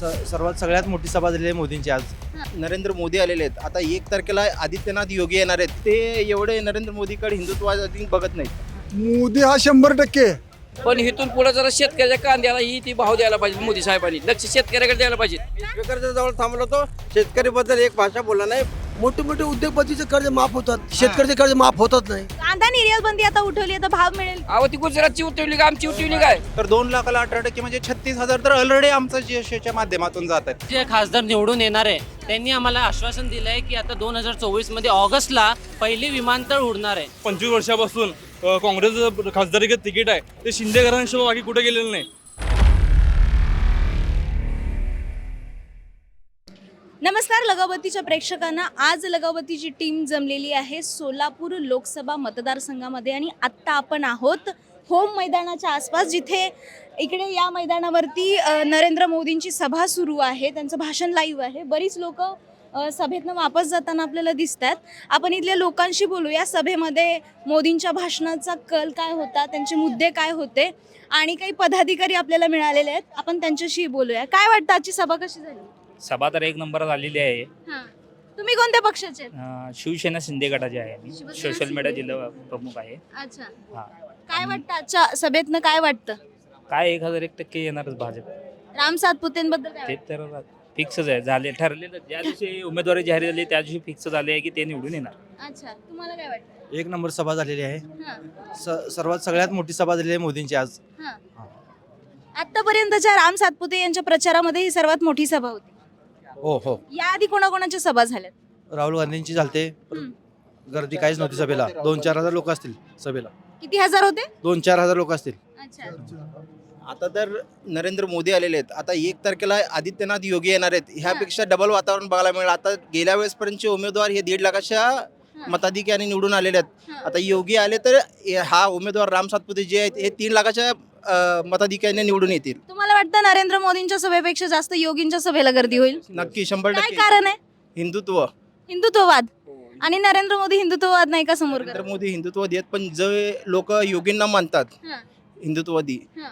स- सर्वात सगळ्यात मोठी सभा झालेली आहे मोदींची आज. नरेंद्र मोदी आलेले आहेत. आता एक तारखेला आदित्यनाथ योगी येणार आहेत. ते एवढे नरेंद्र मोदीकडे हिंदुत्वासाठी बघत नाहीत. मोदी हा शंभर टक्के. पण इथून पुढे जरा शेतकऱ्याच्या कांद्याला ही ती भाव द्यायला पाहिजे मोदी साहेबांनी. लक्ष शेतकऱ्याकडे द्यायला पाहिजे. स्पीकरच्या जवळ थांबलो तो शेतकरी बद्दल एक भाषा बोलला नाही. मोठे मोठे उद्योगपतीचे कर्ज माफ होतात. शेतकऱ्याचे कर्ज माफ होतच नाही. कांदा निर्यात बंदी आता उठवली आता भाव मिळेल. अहो ती गुजरातची उठवली का? आमची उठवली काय? तर दोन लाखाला अठरा टक्के म्हणजे छत्तीस हजार तर ऑलरेडी आमचं जीएसटीच्या माध्यमातून जात आहेत. जे खासदार निवडून येणार आहे त्यांनी आम्हाला आश्वासन दिलं आहे की आता दोन हजार चोवीसमध्ये ऑगस्टला पहिली विमानतळ उडणार आहे. पंचवीस वर्षापासून काँग्रेसचं काँग्रेस तिकीट आहे. ते शिंदे घरांशिवाय बाकी कुठे गेलेलं नाही. नमस्कार लगावतीच्या प्रेक्षकांना. आज लगावतीची टीम जमलेली आहे सोलापूर लोकसभा मतदारसंघामध्ये आणि आत्ता आपण आहोत होम मैदानाच्या आसपास जिथे इकडे या मैदानावरती नरेंद्र मोदींची सभा सुरू आहे. त्यांचं भाषण लाईव्ह आहे. बरीच लोक सभेतनं वापस जाताना आपल्याला दिसतात आपण इथल्या लोकांशी बोलू. या सभेमध्ये मोदींच्या भाषणाचा कल काय होता? त्यांचे मुद्दे काय होते? आणि काही पदाधिकारी आपल्याला मिळालेले आहेत. आपण त्यांच्याशी बोलूया. काय वाटतं? आजची सभा कशी झाली? सभा तर एक नंबर झालेली आहे. हां. तुम्ही कोणत्या पक्षाचे आहेत? अं, शिवसेना शिंदे गटाची आहे मी शिवसेना सोशल मीडिया शिंदे. जिल्हा प्रमुख आहे. अच्छा. हा. काय वाटतं आजच्या सभेतनं? काय वाटतं? काय एक हजार एक टक्के येणारच भाजप. राम सातपुतेंबद्दल काय ते तर फिक्सच आहे. झाले ठरलेलं. ज्या दिवशी उमेदवारी जाहीर झाली त्या दिवशी फिक्स झाले आहे की ते निवडून येणार? अच्छा. तुम्हाला काय वाटतं? एक नंबर सभा झालेली आहे. हां, स- सर्वात सगळ्यात मोठी सभा झालेली आहे मोदींची आज. हां. आतापर्यंतच्या राम सातपुते यांच्या प्रचारामध्ये ही सर्वात मोठी सभा होती. हो हो. याआधी कोणाकोणाच्या सभा झाल्यात? राहुल गांधींची झालते. हम्म. गर्दी काहीच नव्हती सभेला. दोन चार हजार लोक असतील सभेला. किती हजार होते? दोन चार हजार लोक असतील. अच्छा. आता तर नरेंद्र मोदी आलेले आहेत. आता एक तारखेला आदित्यनाथ योगी येणार आहेत. ह्यापेक्षा डबल वातावरण बघायला मिळेल. आता गेल्या वेळेसपर्यंतचे उमेदवार हे दीड लाखाच्या मताधिक्याने निवडून आलेले आहेत. हां. आता योगी आले तर हे- हा उमेदवार राम सातपुते जे आहेत हे तीन लाखाच्या अं, मताधिक्याने निवडून येतील. तुम्हाला वाटतं नरेंद्र मोदींच्या सभेपेक्षा जास्त योगींच्या सभेला गर्दी होईल? नक्की शंभर काय टक्के. कारण आहे? हिंदुत्व. हिंदुत्ववाद. आणि नरेंद्र मोदी हिंदुत्ववाद नाही का समोर नरेंद्र करत? मोदी हिंदुत्ववादी आहेत पण जे लोक योगींना मानतात हां, हिंदुत्ववादी. हां,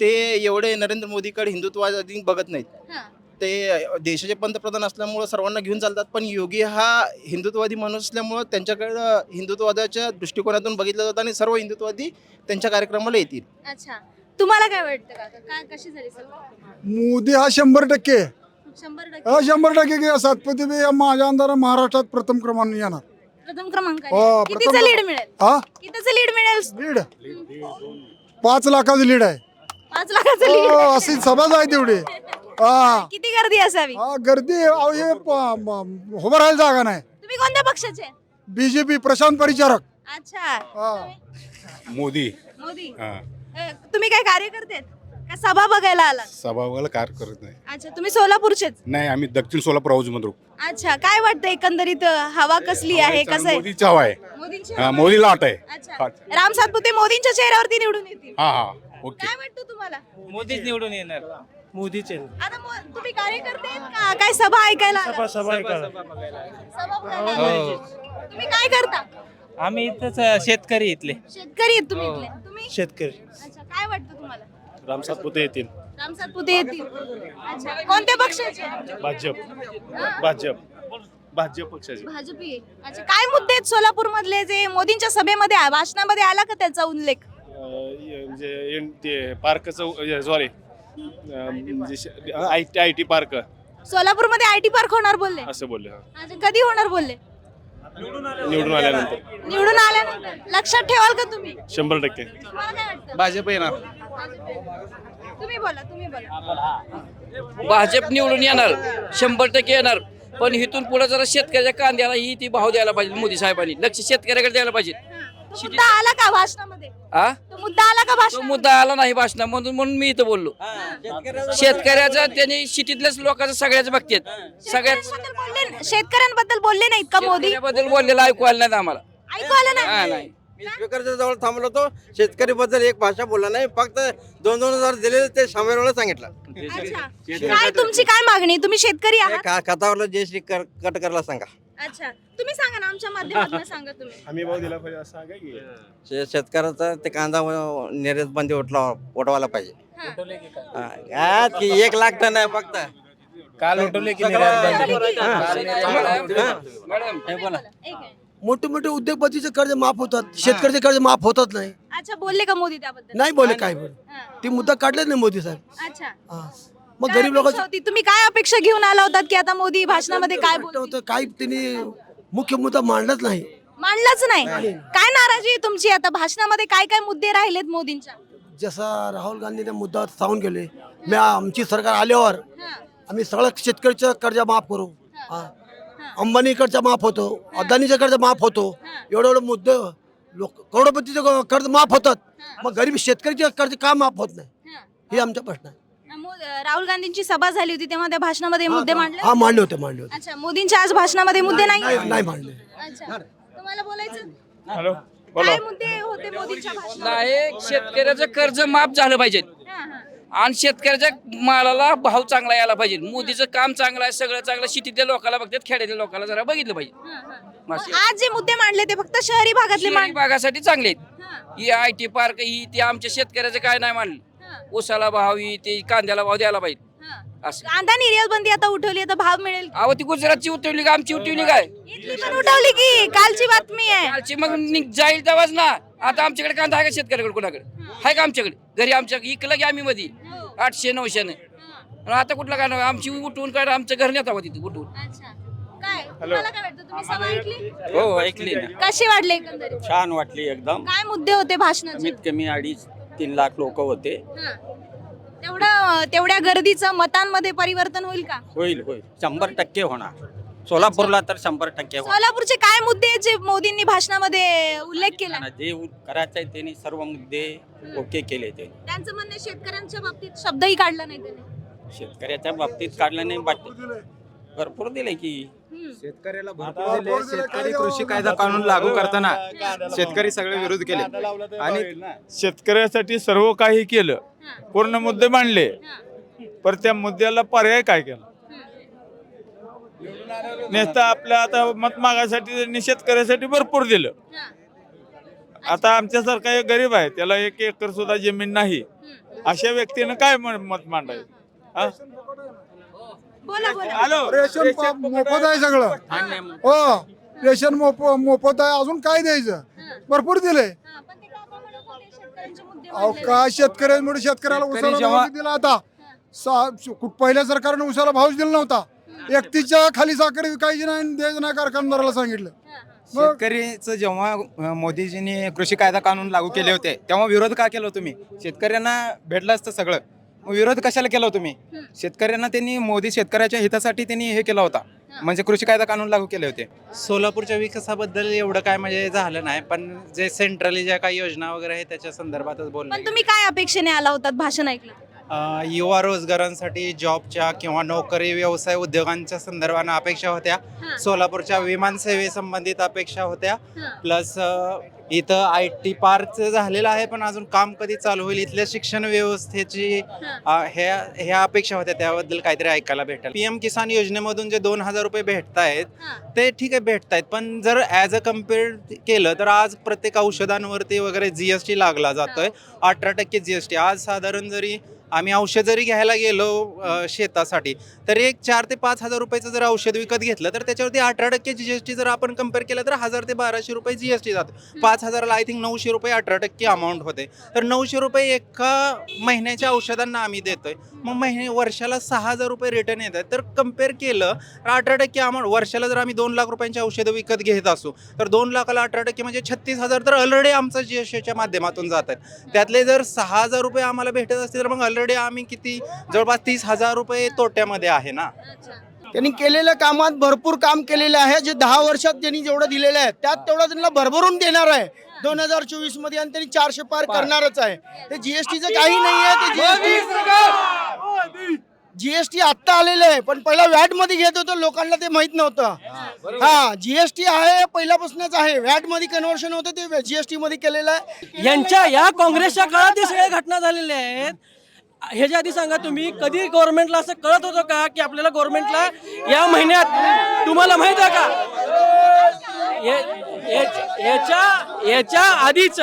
ते एवढे नरेंद्र मोदीकडे हिंदुत्ववादी बघत नाहीत. हां. ते देशाचे पंतप्रधान असल्यामुळं सर्वांना घेऊन चालतात पण योगी हा हिंदुत्ववादी माणूस असल्यामुळं त्यांच्याकडं हिंदुत्ववादाच्या दृष्टिकोनातून बघितलं जातं आणि सर्व हिंदुत्ववादी त्यांच्या कार्यक्रमाला येतील. अच्छा. तुम्हाला काय वाटतं काका? काय कशी झाली मोदी हा शंभर टक्के. शंभर टक्के? हा शंभर टक्के की सातपती बी या माझ्या अंधारा महाराष्ट्रात प्रथम क्रमांक येणार. प्रथम क्रमांक हो, कितीचं लीड मिळेल? हा? कितीचं लीड मिळेल? लीड पाच लाखाचं लीड आहे. पाच लाखाचं हो, अशी सभाच आहे तेवढी. हा. किती गर्दी असावी? हा गर्दी अहो, हे प- म- उभं राहायला जागा नाही. तुम्ही कोणत्या पक्षाचे? बीजेपी प्रशांत परिचारक. अच्छा. हा. मोदी. मोदी. हा. अ, तुम्ही काय कार्यकर्ते आहेत? का सभा बघायला आला सभावाला कार करत नाही. अच्छा तुम्ही सोलापूरचेच? नाही आम्ही दक्षिण सोलापूर हाऊसमध्ये अच्छा काय वाटतं एकंदरीत अ, हवा कसली आहे कसं आहे? मोदीचा हवा आहे. मोदींची हा, हवा? मोदी लाट आहे अच्छा. राम सातपुते मोदींच्या चेहऱ्यावरती निवडून येतील. हा हा ओके. काय वाटतं तुम्हाला? मोदीच निवडून येणार. मोदीचे आता मो- तुम्ही कार्यकर्ते आहेत का? काय सभा ऐकायला आलात? सभा बघायला आलात? तुम्ही काय करता? आम्ही इथंच शेतकरी इथले. शेतकरी आहेत तुम्ही इथले. तुम्ही? शेतकरी. अच्छा काय वाटतं तुम्हाला? राम सातपुते येतील. राम सातपुते येतील. अच्छा. कोणत्या पक्षाचे? भाजप? भाजप. भाजप पक्षाचे. भाजपी अच्छा काय मुद्दे आहेत सोलापूर मधले जे मोदींच्या सभेमध्ये आ- भाषणामध्ये आला का त्याचा उल्लेख? म्हणजे ते पार्कचं sorry I T I T park. सोलापूरमध्ये आय टी पार्क होणार बोलले? असं बोलले अच्छा कधी होणार बोलले? निवडून आल्यानंतर. निवडून आल्यानंतर. लक्षात ठेवाल का तुम्ही? शंभर टक्के. तुम्हाला काय वाटतं? भाजप येणार. तुम्ही बोला तुम्ही बोला. भाजप निवडून येणार शंभर टक्के येणार. पण इथून पुढे जरा शेतकऱ्याच्या कांद्याला ही ती भाव द्यायला पाहिजे मोदी साहेबांनी. लक्ष शेतकऱ्याकडे द्यायला पाहिजे. मुद्दा आला का भाषणामध्ये? मुद्दा आला का भाषण मुद्दा आला नाही भाषणा म्हणून म्हणून मी इथं बोललो. शेतकऱ्याचं त्यांनी सिटीतल्याच लोकांचं सगळ्याच बघतात. सगळ्यात शेतकऱ्यांबद्दल बोलले नाहीत का मोदी? बद्दल बोललेलं ऐकू आलं नाही आम्हाला. ऐकू आलं नाही. मी स्पीकरच्या जवळ थांबलो तो शेतकरी बद्दल एक भाषा बोलला नाही फक्त दोन दोन हजार दिलेले ते शामेरवाला सांगितलं. अच्छा. काय तुमची काय मागणी? तुम्ही शेतकरी आहात? खतावरला जे श्री कट करायला सांगा. अच्छा. तुम्ही सांगा ना आमच्या माध्यमातून सांगा तुम्ही. आम्ही भाऊ दिला पाहिजे असं सांगा की. शेतकऱ्याचा ते कांदा निर्यात बंदी उठला उठवायला पाहिजे. हा. हा, की एक लाख टन आहे फक्त. काल उठवले की मॅडम तुम्ही बोला. एक आहे. मोठे मोठे उद्योगपतीचे कर्ज माफ होतात. शेतकऱ्याचे कर्ज माफ होतात नाही. अच्छा बोलले का मोदी त्याबद्दल? नाही बोले काय बोले हा. ते मुद्दा काढलेच नाही मोदी साहेब. अच्छा. हा. मग काय गरीब अपेक्षा लोक होती? तुम्ही काय अपेक्षा घेऊन आला होतात की आता मोदी भाषणामध्ये काय? होतं काही त्यांनी मुख्य मुद्दा मांडलाच नाही. मांडलंच नाही. काय नाराजी आहे तुमची? आता भाषणामध्ये काय काय मुद्दे राहिलेत मोदींच्या? जसा राहुल गांधीने मुद्दा सांगून गेले मी आमची सरकार आल्यावर हा. आम्ही सगळं शेतकऱ्याचं कर्ज माफ करू. हा. अंबानीकडचा माफ होतो अदानीचं कर्ज माफ होतो एवढं एवढं मुद्दे लोक करोडपतीचं कर्ज माफ होतात मग गरीब शेतकऱ्याचे कर्ज का माफ होत नाही? हा. हे आमचा प्रश्न आहे. राहुल गांधींची सभा झाली होती तेव्हा त्या भाषणामध्ये मुद्दे मांडले हा मांडले होते मांडले होते. अच्छा मोदींच्या आज भाषणामध्ये मुद्दे नाही नाही मांडले. अच्छा तुम्हाला बोलायचं? हॅलो काय मुद्दे होते मोदींच्या भाषणात नाही शेतकऱ्याचं कर्ज माफ झालं पाहिजे. आणि शेतकऱ्याच्या मालाला भाव चांगला यायला पाहिजे. मोदीचं काम चांगलं आहे सगळं चांगलं शेतीतल्या लोकांना बघतात खेड्यातल्या लोकांना जरा बघितलं पाहिजे. आज जे मुद्दे मांडले ते फक्त शहरी भागातले शहरी भागासाठी चांगले आहेत. हा, आय टी पार्क ही ते आमच्या शेतकऱ्याचं काय नाही मानलं. हा, ऊसाला भाव ही ते कांद्याला भाव द्यायला पाहिजे. असं. कांदा निर्यात बंदी आता उठवली आता भाव मिळेल. अहो ती गुजरातची उठवली का? आमची उठवली काय? इथली पण उठवली की कालची बातमी आहे. कालची मग नि- जाईल तेव्हाच ना. आता आमच्याकडे कांदा आहे का शेतकऱ्याकडे कोणाकडे? आहे का आमच्याकडे? घरी आमच्या इकलं की आम्ही मध्ये आठशे नऊशेने. आणि आता कुठला काय आमची उठवून काय आमच्या घर नेता होती ती उठवून. अच्छा. काय? तुम्हाला काय वाटतं? तुम्ही सभा ऐकली? हो ऐकली ना. कशी वाटली एकंदरीत? छान वाटली एकदम. काय मुद्दे होते भाषणाचे? कमीत कमी अडीच तीन लाख लोक होते. हा. तेवढं तेवढ्या गर्दीचं मतांमध्ये परिवर्तन होईल का? होईल होईल. शंभर टक्के होणार. सोलापूरला तर शंभर टक्के होणार. सोलापूरचे काय मुद्दे आहेत जे मोदींनी भाषणामध्ये उल्लेख केला? जे करायचं आहे त्यांनी सर्व मुद्दे ओके केले ते त्यांचं म्हणणं आहे शेतकऱ्यांच्या बाबतीत शब्दही काढला नाही त्याने. शेतकऱ्याच्या बाबतीत काढलं नाही बाकी भरपूर दिले की. शेतकऱ्याला भरपूर दिले. शेतकरी कृषी कायदा कानून लागू करताना शेतकरी सगळे विरोध केले. आणि शेतकऱ्यासाठी सर्व काही केलं. हा. पूर्ण मुद्दे मांडले. पर त्या मुद्द्याला पर्याय काय केला? नेता आपल्या आता मत मागासाठी त्यांनी शेतकऱ्यासाठी भरपूर दिलं. आता आमच्यासारखा एक गरीब आहे त्याला एक एकर सुद्धा जमीन नाही. अशा व्यक्तीनं काय मत मांडायचं? बोला बोला. हॅलो. रेशन प- मोफत आहे सगळं. हो. रेशन मोफ मोफत आहे अजून काय द्यायचं? भरपूर दिले हा, पण ते काका म्हणत होते शेतकऱ्यांचे मुद्दे अहो मांडले. काय शेतकऱ्यांमुळे शेतकऱ्याला शेतकरी उसाला जेव्हा- भाव दिला आता? सा- कु- पहिल्या सरकारने उसाला भावच दिला नव्हता. एकतीसच्या खाली साखर विकायची नाही आणि द्यायची नाही कारखानदाराला सांगितलं. हा, हा. मग शेतकरीचं जेव्हा अं, मोदीजींनी कृषी कायदा कानून लागू केले होते तेव्हा विरोध का केला तुम्ही? शेतकऱ्यांना भेटलं असतं सगळं. मग विरोध कशाला केला हो तुम्ही? शेतकऱ्यांना त्यांनी मोदी शेतकऱ्याच्या हितासाठी त्यांनी हे केला होता. म्हणजे कृषी कायदा कानून लागू केले होते. सोलापूरच्या विकासाबद्दल एवढं काय म्हणजे झालं नाही पण जे सेंट्रली ज्या काही योजना वगैरे आहेत त्याच्या संदर्भातच बोलणं पण तुम्ही काय अपेक्षेने आला होतात भाषण ऐकलं? अ, युवा रोजगारांसाठी जॉबच्या किंवा नोकरी व्यवसाय उद्योगांच्या संदर्भानं अपेक्षा होत्या. हा. सोलापूरच्या विमानसेवेसंबंधित अपेक्षा होत्या. हा. प्लस इथं आय टी पार्कचं झालेलं आहे पण अजून काम कधी चालू होईल? इथल्या शिक्षण व्यवस्थेची अ, ह्या ह्या अपेक्षा होत्या त्याबद्दल काहीतरी ऐकायला भेटेल. पी एम किसान योजनेमधून जे दोन हजार रुपये भेटत आहेत हा. ते ठीक आहे भेटत आहेत पण जर ॲज अ कंपेअर केलं तर आज प्रत्येक औषधांवरती वगैरे जी एस टी लागला जातोय. अठरा टक्के जी एस टी आज साधारण जरी आम्ही औषध जरी घ्यायला गेलो अ, शेतासाठी तर एक चार ते पाच हजार रुपयाचं जर औषध विकत घेतलं तर त्याच्यावरती अठरा टक्के जी एस टी जर आपण कंपेअर केलं तर हजार ते बाराशे रुपये जी एस टी जाते. पाच हजाराला आय थिंक नऊशे रुपये अठरा टक्के अमाऊंट होते. तर नऊशे रुपये एका महिन्याच्या औषधांना आम्ही देतोय. मग महिने वर्षाला सहा हजार रुपये रिटर्न येत आहेत तर कंपेअर केलं तर अठरा टक्के अमाऊंट वर्षाला जर आम्ही दोन लाख रुपयांची औषधं विकत घेत असू तर दोन लाखाला अठरा टक्के म्हणजे छत्तीस हजार तर ऑलरेडी आमचं जी एस टीच्या माध्यमातून जात आहेत त्यातले जर सहा हजार रुपये आम्हाला भेटत असतील तर मग ऑलरेडी आम्ही किती जवळपास तीस हजार रुपये तोट्यामध्ये आहे ना. अच्छा. त्यांनी केलेल्या कामात भरपूर काम केलेलं आहे. जे दहा वर्षात त्यांनी जेवढं दिलेलं आहे त्यात तेवढं त्यांना भरभरून देणार आहे. दोन हजार चोवीसमध्ये आणि त्यांनी चारशे पार करणारच आहे. ते जीएसटीचं काही नाही आहे ते जीएसटी जीएसटी आत्ता आलेलं आहे. पण पहिला व्हॅटमध्ये घेत होतं लोकांना ते माहीत नव्हतं. हा जीएसटी आहे पहिल्यापासूनच आहे. व्हॅटमध्ये कन्व्हर्शन होतं ते जीएसटी मध्ये केलेलं आहे. यांच्या या काँग्रेसच्या काळात सगळ्या घटना झालेल्या आहेत ह्याच्या आधी सांगा तुम्ही कधी गव्हर्नमेंटला असं कळत होतं का की आपल्याला गव्हर्नमेंटला या महिन्यात तुम्हाला माहीत आहे का? याच्या याच्या आधीच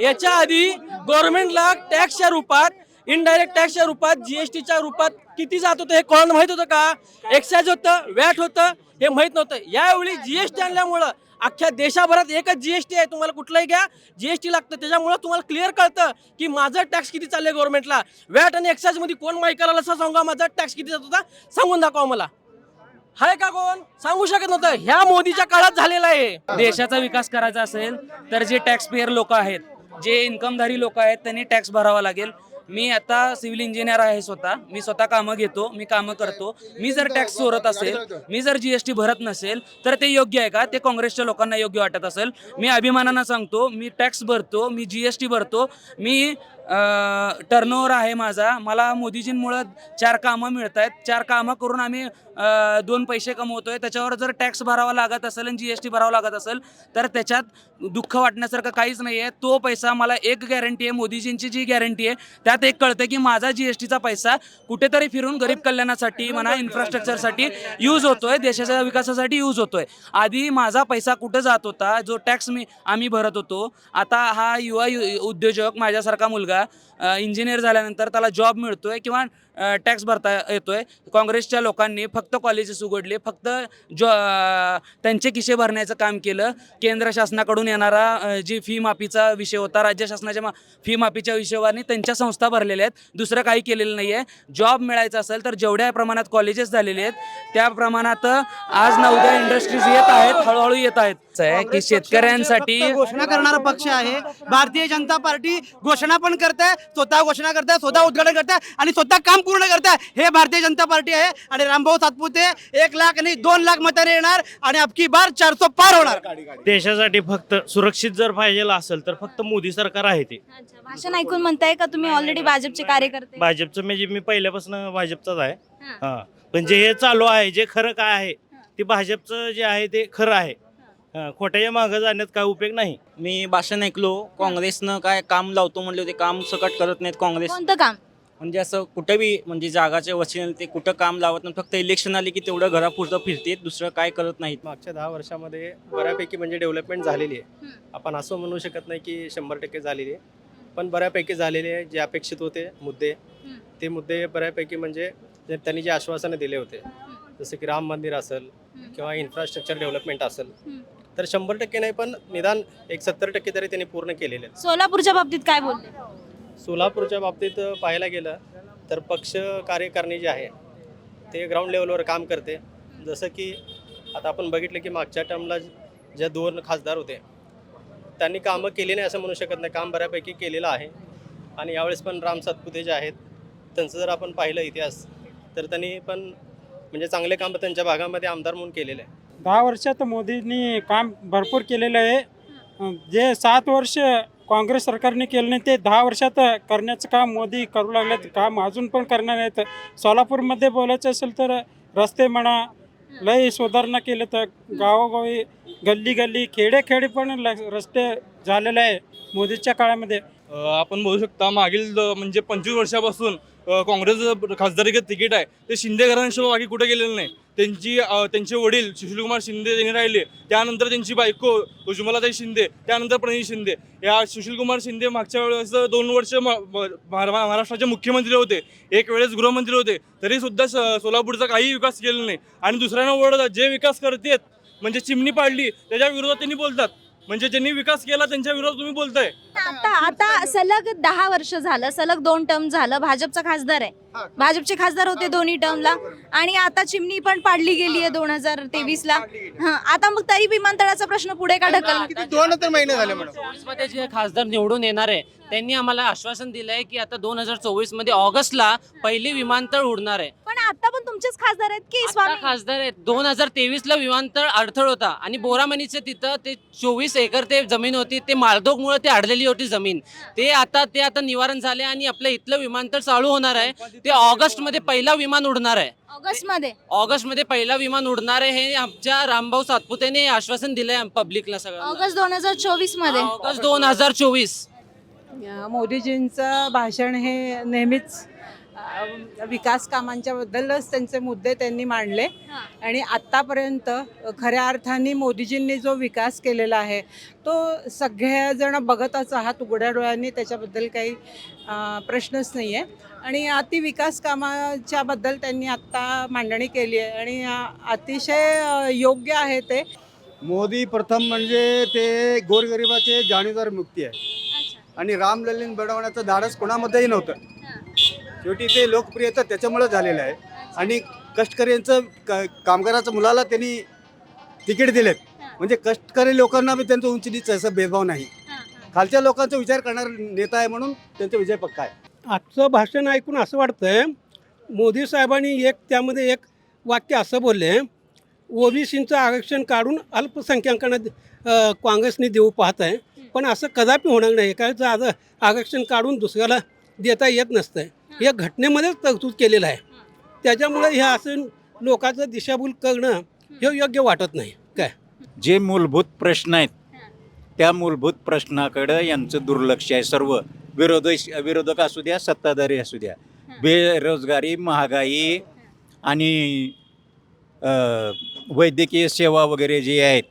याच्या आधी गव्हर्नमेंटला टॅक्सच्या रूपात इनडायरेक्ट टॅक्सच्या रूपात जीएसटीच्या रूपात किती जात होतं हे कोणाला माहीत होतं का? एक्साईज होतं वॅट होतं हे माहीत नव्हतं. यावेळी जीएसटी आणल्यामुळं अख्ख्या देशाभरात एकच जीएसटी आहे. तुम्हाला कुठलाही घ्या. जीएसटी लागतं. त्याच्यामुळं तुम्हाला क्लिअर कळतं की माझं टॅक्स किती चाललंय गव्हर्नमेंटला वॅट आणि एक्साईजमध्ये कोण माहिती करायला असं सांगा माझा टॅक्स किती जात होता? सांगून दाखवा मला. हाय का कोण? सांगू शकत नव्हतं. ह्या मोदीच्या काळात झालेला आहे. देशाचा विकास करायचा असेल तर जे टॅक्स पेअर लोक आहेत जे इन्कमधारी लोक आहेत त्यांनी टॅक्स भरावा लागेल. मी आता सिव्हिल इंजिनियर आहे स्वतः. मी स्वतः कामं घेतो मी कामं करतो. मी जर टॅक्स चोरत असेल मी जर जीएसटी भरत नसेल तर ते योग्य आहे का? ते काँग्रेसच्या लोकांना योग्य वाटत असेल. मी अभिमानानं सांगतो मी टॅक्स भरतो मी जीएसटी भरतो. मी टर्नओव्हर आहे माझा. मला मोदीजींमुळं चार कामं मिळत आहेत चार कामं करून आम्ही दोन पैसे कमवतोय. त्याच्यावर जर टॅक्स भरावा लागत असेल आणि जी एस टी भरावा लागत असेल तर त्याच्यात दुःख वाटण्यासारखं काहीच नाही आहे तो पैसा मला एक गॅरंटी आहे मोदीजींची जी गॅरंटी आहे त्यात एक कळतं की माझा जी एस टीचा पैसा कुठेतरी फिरून गरीब कल्याणासाठी म्हणा इन्फ्रास्ट्रक्चरसाठी यूज होतोय देशाच्या विकासासाठी यूज होतोय. आधी माझा पैसा कुठं जात होता जो टॅक्स मी आम्ही भरत होतो आता हा युवा यु- उद्योजक माझ्यासारखा मुलगा इंजिनियर झाल्यानंतर त्याला जॉब मिळतोय किंवा टॅक्स भरता येतोय. काँग्रेसच्या लोकांनी फक्त कॉलेजेस उघडले फक्त जॉ त्यांचे किशे भरण्याचं काम केलं. केंद्र शासनाकडून येणारा जी फी माफीचा विषय होता राज्य शासनाच्या मा फी माफीच्या विषयावानी त्यांच्या संस्था भरलेल्या आहेत. दुसरं काही केलेलं नाही आहे जॉब मिळायचा असेल तर जेवढ्या प्रमाणात कॉलेजेस झालेले आहेत त्या प्रमाणात आज ना उद्या इंडस्ट्रीज येत आहेत हळूहळू येत आहेत. आहे की शेतकऱ्यांसाठी घोषणा करणारा पक्ष आहे. भारतीय जनता पार्टी घोषणा पण करते स्वतः घोषणा करते स्वतः उद्घाटन करते आणि स्वतः काम पूर्ण करते हे भारतीय जनता पार्टी आहे आणि रामभाऊ सातपुते एक लाख आणि दोन लाख मताने येणार आणि अबकी बार चारसो पार होणार. देशासाठी फक्त सुरक्षित जर पाहिजे असेल तर फक्त मोदी सरकार आहे ते. अच्छा भाषण ऐकून म्हणताय का तुम्ही ऑलरेडी भाजपचे कार्यकर्ते? भाजपचं म्हणजे मी पहिल्यापासून भाजपचाच आहे. हा. हा. पण जे हे चालू आहे जे खरं काय आहे ते भाजपचं जे आहे ते खरं आहे. हा, खोट्याच्या मागं जाण्यात काय उपयोग नाही. मी भाषण ऐकलो काँग्रेसनं काय काम लावतो म्हणले होते काम सकट करत नाहीत काँग्रेस. कोणतं काम? म्हणजे असं कुठं बी म्हणजे जागाच्या वचने ते कुठं काम लावत नाही फक्त इलेक्शन आले की तेवढं घरापुरतं फिरते दुसरं काय करत नाहीत मागच्या दहा वर्षामध्ये बऱ्यापैकी म्हणजे डेव्हलपमेंट झालेली आहे. आपण असं म्हणू शकत नाही की शंभर टक्के झालेली आहे पण बऱ्यापैकी झालेले आहे जे अपेक्षित होते मुद्दे. ते मुद्दे बऱ्यापैकी म्हणजे त्यांनी जे आश्वासनं दिले होते जसं की राम मंदिर असेल किंवा इन्फ्रास्ट्रक्चर डेव्हलपमेंट असेल. तर शंभर टक्के नाही पण निदान एक सत्तर टक्के तरी त्यांनी पूर्ण केलेले आहेत सोलापूरच्या बाबतीत काय बोलले सोलापूरच्या बाबतीत पाहायला गेलं तर पक्ष कार्यकारिणी जी आहे ते ग्राउंड लेवलवर काम करते. जसं की आता आपण बघितलं की मागच्या टर्मला ज्या दोन खासदार होते त्यांनी कामं केली नाही असं म्हणू शकत नाही. काम बऱ्यापैकी केलेलं आहे. आणि यावेळेस पण राम सातपुते जे आहेत त्यांचं जर आपण पाहिलं इतिहास तर त्यांनी पण म्हणजे चांगले काम त्यांच्या भागामध्ये आमदार म्हणून केलेले आहे. दहा वर्षात मोदींनी काम भरपूर केलेलं आहे. जे सात वर्ष काँग्रेस सरकारने केलं नाही ते दहा वर्षात करण्याचं काम मोदी करू लागलेत काम अजून पण करणार नाहीत सोलापूरमध्ये बोलायचं असेल तर रस्ते म्हणा लय सुधारणा केले तर गावोगावी गल्ली गल्ली खेडेखेडे पण ल- रस्ते झालेले आहे मोदीच्या काळामध्ये. आपण बघू शकता मागील म्हणजे पंचवीस वर्षापासून काँग्रेसचं खासदारीचं तिकीट आहे. ते शिंदे घरांशिवाय बाकी कुठे गेलेलं नाही. त्यांची त्यांचे वडील सुशीलकुमार शिंदे त्यांनी राहिले. त्यानंतर त्यांची बायको उज्ज्वलाताई शिंदे त्यानंतर प्रणित शिंदे. या सुशीलकुमार शिंदे मागच्या वेळेस दोन वर्ष म- महाराष्ट्राचे मुख्यमंत्री होते. एक वेळेस गृहमंत्री होते. तरी सुद्धा स- सोलापूरचा काही विकास केला नाही. आणि दुसऱ्यांना ओरडतात जे विकास करतेत म्हणजे चिमणी पाडली त्याच्या विरोधात त्यांनी बोलतात. म्हणजे ज्यांनी विकास केला त्यांच्या विरोधात तुम्ही बोलताय. आता आता सलग दहा वर्ष झालं सलग दोन टर्म झालं भाजपचा खासदार आहे. भाजपचे खासदार होते दोन्ही टर्मला आणि आता चिमणी पण पाडली गेली आहे दोन हजार तेवीस ला हा, आता मग तरी विमानतळाचा प्रश्न पुढे का ढकल किती दोन तर महिने झाले मध्ये जे खासदार निवडून येणार आहे त्यांनी आम्हाला आश्वासन दिलंय की आता दोन हजार चोवीसमध्ये ऑगस्टला पहिली विमानतळ उडणार आहे. पण आता पण तुमचेच खासदार आहेत की आता स्वामी? खासदार आहेत. दोन हजार तेवीस ला विमानतळ अडथळ होता. आणि बोरामणीचे तिथं ते चोवीस एकर ते जमीन होती ते माळदोगमुळे ते अडलेली होती जमीन. ते आता ते आता निवारण झाले आणि आपलं इथलं विमानतळ चालू होणार आहे. ते ऑगस्टमध्ये पहिला विमान उडणार आहे. ऑगस्टमध्ये ऑगस्टमध्ये पहिला विमान उडणार आहे हे आमच्या रामभाऊ सातपुतेने आश्वासन दिलंय पब्लिकला सगळं ऑगस्ट दोन हजार चोवीसमध्ये ऑगस्ट दोन हजार चोवीस. मोदीजींचं भाषण हे नेहमीच विकास कामांच्या बद्दलच त्यांचे मुद्दे त्यांनी मांडले. आणि आत्तापर्यंत खऱ्या अर्थाने मोदीजींनी जो विकास केलेला आहे तो सगळेजण बघतच आहात उघड्या डोळ्यांनी त्याच्याबद्दल काही प्रश्नच नाही आहे आणि अति विकास कामाच्या बद्दल त्यांनी आत्ता मांडणी केली आहे. आणि अतिशय योग्य आहे ते. मोदी प्रथम म्हणजे ते गोरगरिबाचे जाणीवदार मुक्ती आहे. आणि रामलल्लीन बडवण्याचं धाडस कोणामध्येही नव्हतं. शेवटी ते लोकप्रियता त्याच्यामुळे झालेलं आहे. आणि कष्टकऱ्यांचं क- कामगाराचं मुलाला त्यांनी तिकीट दिलेत. म्हणजे कष्टकरी लोकांना बी त्यांचं उंच नीच असं भेदभाव नाही. खालच्या लोकांचा विचार करणारा नेता आहे म्हणून त्यांचा विजय पक्का आहे. आजचं भाषण ऐकून असं वाटतंय मोदी साहेबांनी एक त्यामध्ये एक वाक्य असं बोलले ओबीसीचं आरक्षण काढून अल्पसंख्याकांना अ, काँग्रेसने देऊ पाहत आहे पण असं कदापि होणार नाही. कारण आज आरक्षण काढून दुसऱ्याला देता येत नसतं हे. घटनेमध्येच तरतूद केलेलं आहे. त्याच्यामुळे हे असं लोकांचं दिशाभूल करणं हे योग्य वाटत नाही. काय? जे मूलभूत प्रश्न आहेत त्या मूलभूत प्रश्नाकडं यांचं दुर्लक्ष आहे. सर्व विरोध विरोधक असू द्या सत्ताधारी असू द्या. बेरोजगारी महागाई आणि वैद्यकीय सेवा वगैरे जे आहेत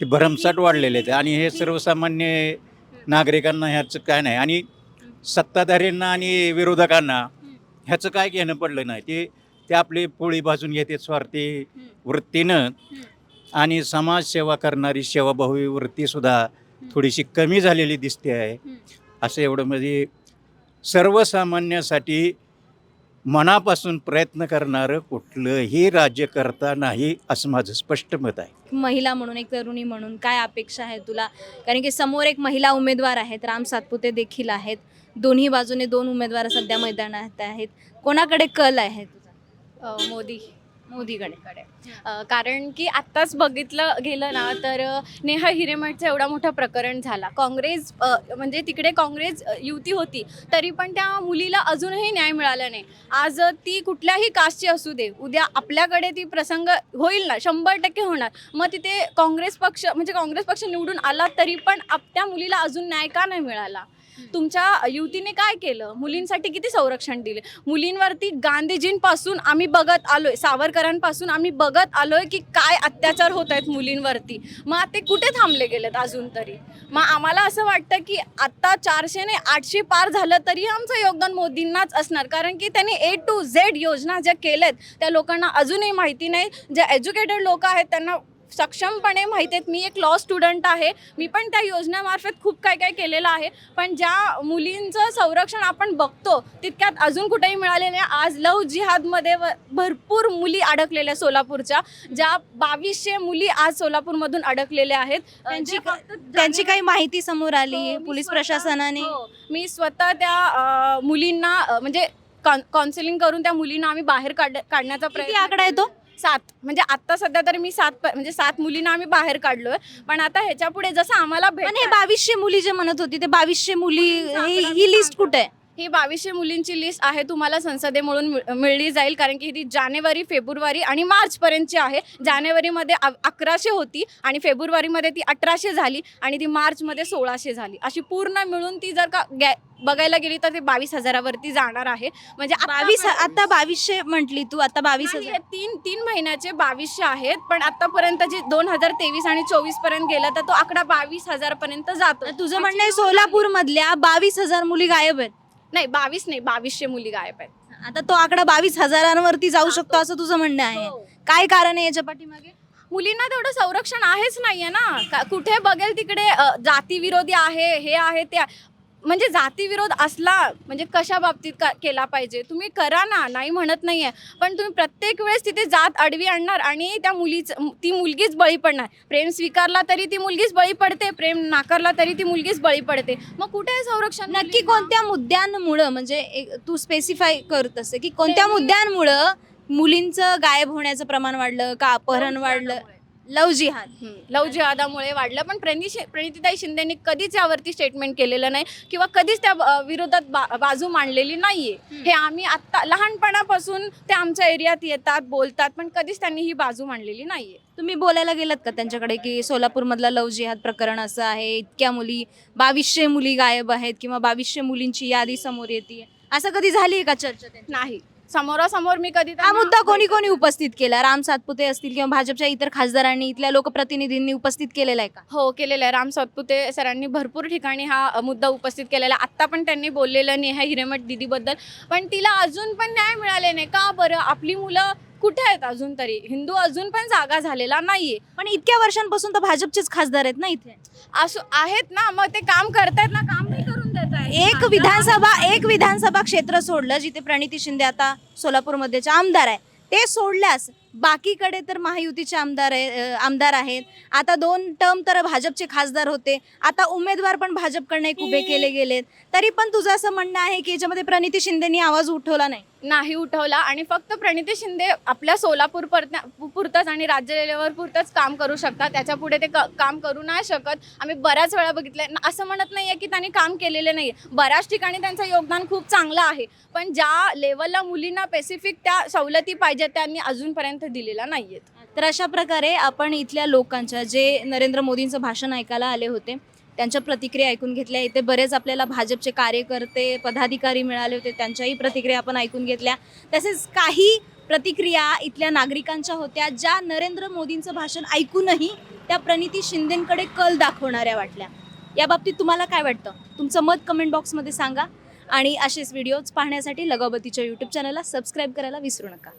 ते भरमसाठ वाढलेले आहेत. आणि हे सर्वसामान्य नागरिकांना ह्याचं काय नाही. आणि सत्ताधाऱ्यांना आणि विरोधकांना ह्याचं काय घेणं पडलं नाही? ते ते आपली पोळी भाजून घेते स्वार्थी वृत्तीनं आणि समाजसेवा करणारी सेवाभावी वृत्तीसुद्धा थोडीशी कमी झालेली दिसते आहे. असं एवढं म्हणजे सर्वसामान्यासाठी मनापासून प्रयत्न करणारं कुठलंही राज्यकर्ता नाही असं माझं स्पष्ट मत आहे. महिला म्हणून एक तरुणी म्हणून काय अपेक्षा आहे तुला? कारण की समोर एक महिला उमेदवार आहेत राम सातपुते देखील आहेत. दोन्ही बाजूने दोन उमेदवार सध्या मैदानात आहेत. कोणाकडे कल आहे तुझा? मोदी. मोदीकडे. कारण की आत्ताच बघितलं गेलं ना तर नेहा हिरेमठचा एवढा मोठा प्रकरण झाला. काँग्रेस म्हणजे तिकडे काँग्रेस युती होती तरी पण त्या मुलीला अजूनही न्याय मिळाला नाही. आज ती कुठल्याही कास्टची असू दे उद्या आपल्याकडे ती प्रसंग होईल ना शंभर टक्के होणार. मग तिथे काँग्रेस पक्ष म्हणजे काँग्रेस पक्ष निवडून आला तरी पण आप त्या मुलीला अजून न्याय का नाही मिळाला? तुमच्या युतीने काय केलं? मुलींसाठी किती संरक्षण दिले? मुलींवरती गांधीजींपासून आम्ही बघत आलोय सावरकरांपासून आम्ही बघत आलोय की काय अत्याचार होत आहेत मुलींवरती. मग ते कुठे थांबले गेलेत अजून तरी? मग आम्हाला असं वाटतं की आत्ता चारशे ने आठशे पार झालं तरी आमचं योगदान मोदींनाच असणार. कारण की त्यांनी ए टू झेड योजना ज्या केल्यात त्या लोकांना अजूनही माहिती नाही. ज्या एज्युकेटेड लोक आहेत त्यांना सक्षमपणे माहिती आहेत. मी एक लॉ स्टुडंट आहे. मी पण त्या योजनेमार्फत खूप काय काय केलेलं आहे. पण ज्या मुलींचं संरक्षण आपण बघतो तितक्यात अजून कुठेही मिळाले नाही. आज लव जिहादमध्ये व- भरपूर मुली अडकलेल्या सोलापूरच्या. ज्या बावीसशे मुली आज सोलापूरमधून अडकलेल्या आहेत. त्यांची त्यांची काही माहिती समोर आली हो, पोलीस प्रशासनाने. हो, मी स्वतः त्या मुलींना म्हणजे काउन्सिलिंग करून त्या मुलींना आम्ही बाहेर काढ काढण्याचा प्रयत्न आकडा आहे. तो सात. म्हणजे आता सध्या तरी मी सात प- म्हणजे सात मुलींना आम्ही बाहेर काढलोय. पण आता ह्याच्या पुढे जसं आम्हाला पण हे भेट बावीसशे मुली जे म्हणत होती ते बावीसशे मुली ही ही लिस्ट कुठे? आहे ही बावीसशे मुलींची लिस्ट आहे तुम्हाला संसदेमधून मिळ- मिळली जाईल कारण की ती जानेवारी फेब्रुवारी आणि मार्चपर्यंतची आहे. जानेवारीमध्ये अकराशे होती आणि फेब्रुवारीमध्ये ती अठराशे झाली आणि ती मार्चमध्ये सोळाशे झाली. अशी पूर्ण मिळून ती जर का गॅ बघायला गेली तर ते बावीस हजारावरती जाणार आहे. म्हणजे बावीस आता बावीसशे म्हटली तू आता बावीस हजार. हे तीन तीन महिन्याचे बावीसशे आहेत पण आतापर्यंत जे दोन हजार तेवीस आणि चोवीसपर्यंत गेला तर तो आकडा बावीस हजार पर्यंत जातो. तुझं म्हणणं आहे सोलापूर मधल्या बावीस हजार मुली गायब आहेत. नाही बावीस नाही बावीसशे मुली गायब आहेत आता तो आकडा बावीस हजारांवरती जाऊ शकतो असं तुझं म्हणणं आहे हो. काय कारण आहे याच्या पाठीमागे मुलींना तेवढं संरक्षण आहेच नाहीये ना का- कुठे बघेल तिकडे अ, जातीविरोधी आहे हे आहे ते आहे. म्हणजे जातीविरोध असला म्हणजे कशा बाबतीत का केला पाहिजे? तुम्ही करा ना नाही म्हणत नाहीये. पण तुम्ही प्रत्येक वेळेस तिथे जात अडवी आणणार आणि त्या मुलीचं ती मुलगीच बळी पडणार. प्रेम स्वीकारला तरी ती मुलगीच बळी पडते प्रेम नाकारला तरी ती मुलगीच बळी पडते. मग कुठे आहे संरक्षण? नक्की? कोणत्या मुद्द्यांमुळं म्हणजे तू स्पेसिफाय करत असते की कोणत्या मुद्द्यांमुळं मुलींचं गायब होण्याचं प्रमाण वाढलं का अपहरण वाढलं? लव जिहाद. लव जिहादामुळे वाढलं. पण प्रणिती शि- प्रणितीताई शिंदेनी कधीच यावरती स्टेटमेंट केलेलं नाही किंवा कधीच त्या विरोधात बा, बाजू मांडलेली नाहीये. हे आम्ही आत्ता लहानपणापासून ते आमच्या एरियात येतात बोलतात पण कधीच त्यांनी ही बाजू मांडलेली नाहीये. तुम्ही बोलायला गेलात का त्यांच्याकडे की सोलापूरमधला लव जिहाद प्रकरण असं आहे इतक्या मुली बावीसशे मुली गायब आहेत किंवा बावीसशे मुलींची यादी समोर येते असं कधी झाली आहे का चर्चा? नाही. समोरासमोर मी कधी हा त्यांना मुद्दा कोणी कोणी उपस्थित केला? राम सातपुते असतील किंवा भाजपच्या इतर खासदारांनी इथल्या लोकप्रतिनिधींनी उपस्थित केलेला आहे का? हो केलेलं आहे. राम सातपुते सरांनी भरपूर ठिकाणी हा अ, मुद्दा उपस्थित केलेला आहे. आत्ता पण त्यांनी बोललेलं नेहा हिरेमठ दिदीबद्दल. पण तिला अजून पण न्याय मिळाले नाही. का बरं? आपली मुलं कुठे आहेत अजून तरी? हिंदू अजून पण जागा झालेला नाहीये. पण इतक्या वर्षांपासून तर भाजपचेच खासदार आहेत ना इथे? असो आहेत ना. मग ते काम करतायत ना. काम नाही आहे एक विधानसभा एक विधानसभा क्षेत्र सोडलं जिथे प्रणिती शिंदे आता सोलापूरमध्येचे आमदार आहे. ते सोडल्यास बाकीकडे तर महायुतीचे आमदार आहे आमदार आहेत. आता दोन टर्म तर भाजपचे खासदार होते. आता उमेदवार पण भाजपकडनं एक उभे केले गेलेत. तरी पण तुझं असं म्हणणं आहे की याच्यामध्ये प्रणिती शिंदेनी आवाज उठवला नाही? नाही उठवला आणि फक्त प्रणिती शिंदे आपल्या सोलापूर परत्या- पुरतंच आणि राज्य लेवलवर पुरतंच काम करू शकतात. त्याच्या पुढे ते क- काम करू नाही शकत. आम्ही बऱ्याच वेळा बघितलं न- असं म्हणत नाही आहे की त्यांनी काम केलेले नाही बऱ्याच ठिकाणी त्यांचं योगदान खूप चांगलं आहे. पण ज्या लेवलला मुलींना स्पेसिफिक त्या सवलती पाहिजेत त्यांनी अजूनपर्यंत दिलेला नाहीयेत. तर अशा प्रकारे आपण इथल्या लोकांच्या जे नरेंद्र मोदींचं भाषण ऐकायला आले होते त्यांच्या प्रतिक्रिया ऐकून घेतल्या. इथे बरेच आपल्याला भाजपचे कार्यकर्ते पदाधिकारी मिळाले होते त्यांच्याही प्रतिक्रिया आपण ऐकून घेतल्या. तसेच काही प्रतिक्रिया इथल्या नागरिकांच्या होत्या ज्या नरेंद्र मोदींचं भाषण ऐकूनही त्या प्रणिती शिंदेकडे कल दाखवणाऱ्या वाटल्या. या बाबतीत तुम्हाला काय वाटतं? तुमचं मत कमेंट बॉक्समध्ये सांगा. आणि असेच व्हिडिओज पाहण्यासाठी लगावतीच्या यूट्यूब चॅनलला सबस्क्राईब करायला विसरू नका.